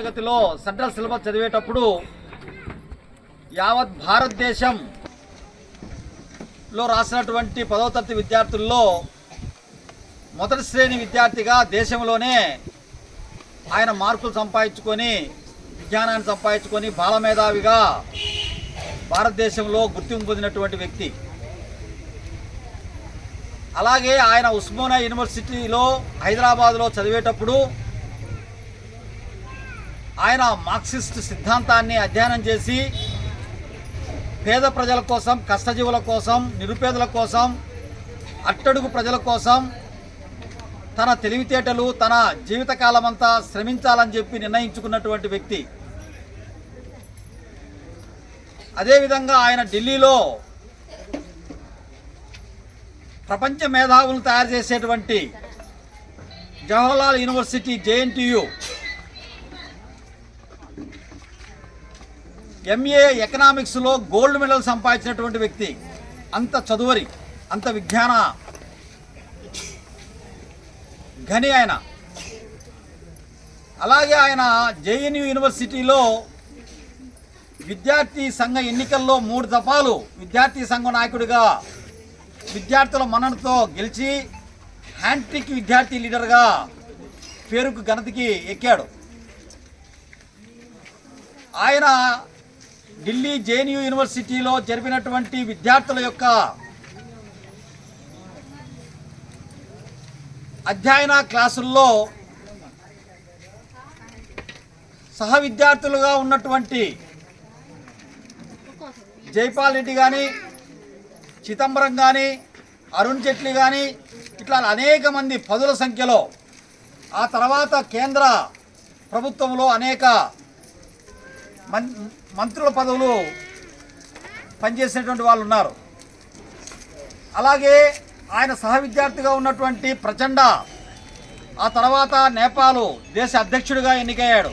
తరగతిలో central syllabus చదివేటప్పుడు యావత్ భారతదేశంలో రాసినటువంటి పదవ తరగతి విద్యార్థుల్లో మొదటి శ్రేణి విద్యార్థిగా దేశంలోనే ఆయన మార్కులు సంపాదించుకొని విజ్ఞానాన్ని సంపాదించుకొని బాలమేధావిగా భారతదేశంలో గుర్తింపు పొందినటువంటి వ్యక్తి. అలాగే ఆయన ఉస్మానియా యూనివర్సిటీలో హైదరాబాద్లో చదివేటప్పుడు ఆయన మార్క్సిస్ట్ సిద్ధాంతాన్ని అధ్యయనం చేసి పేద ప్రజల కోసం కష్టజీవుల కోసం నిరుపేదల కోసం అట్టడుగు ప్రజల కోసం తన తెలివితేటలు తన జీవితకాలం అంతా శ్రమించాలని చెప్పి నిర్ణయించుకున్నటువంటి వ్యక్తి. అదేవిధంగా ఆయన ఢిల్లీలో ప్రపంచ మేధావులను తయారు చేసేటువంటి జవహర్లాల్ యూనివర్సిటీ జేఎన్టీయు ఎంఏ ఎకనామిక్స్లో గోల్డ్ మెడల్ సంపాదించినటువంటి వ్యక్తి. అంత చదువరి అంత విజ్ఞాన ఘని ఆయన. అలాగే ఆయన జేఎన్యూ యూనివర్సిటీలో విద్యార్థి సంఘ ఎన్నికల్లో మూడు దఫాలు విద్యార్థి సంఘ నాయకుడిగా విద్యార్థుల మన్ననతో గెలిచి హ్యాంట్రిక్ విద్యార్థి లీడర్గా పేరుకు ఘనతకి ఎక్కాడు. ఆయన ఢిల్లీ జేఎన్యూ యూనివర్సిటీలో జరిపినటువంటి విద్యార్థుల యొక్క అధ్యయన క్లాసుల్లో సహ విద్యార్థులుగా ఉన్నటువంటి జైపాల్ రెడ్డి కానీ చిదంబరం కానీ అరుణ్ జైట్లీ కానీ ఇట్లా అనేక మంది పదుల సంఖ్యలో ఆ తర్వాత కేంద్ర ప్రభుత్వంలో అనేక మంత్రుల పదవులు పనిచేసినటువంటి వాళ్ళు ఉన్నారు. అలాగే ఆయన సహ విద్యార్థిగా ఉన్నటువంటి ప్రచండ ఆ తర్వాత నేపాలు దేశ అధ్యక్షుడిగా ఎన్నికయ్యాడు.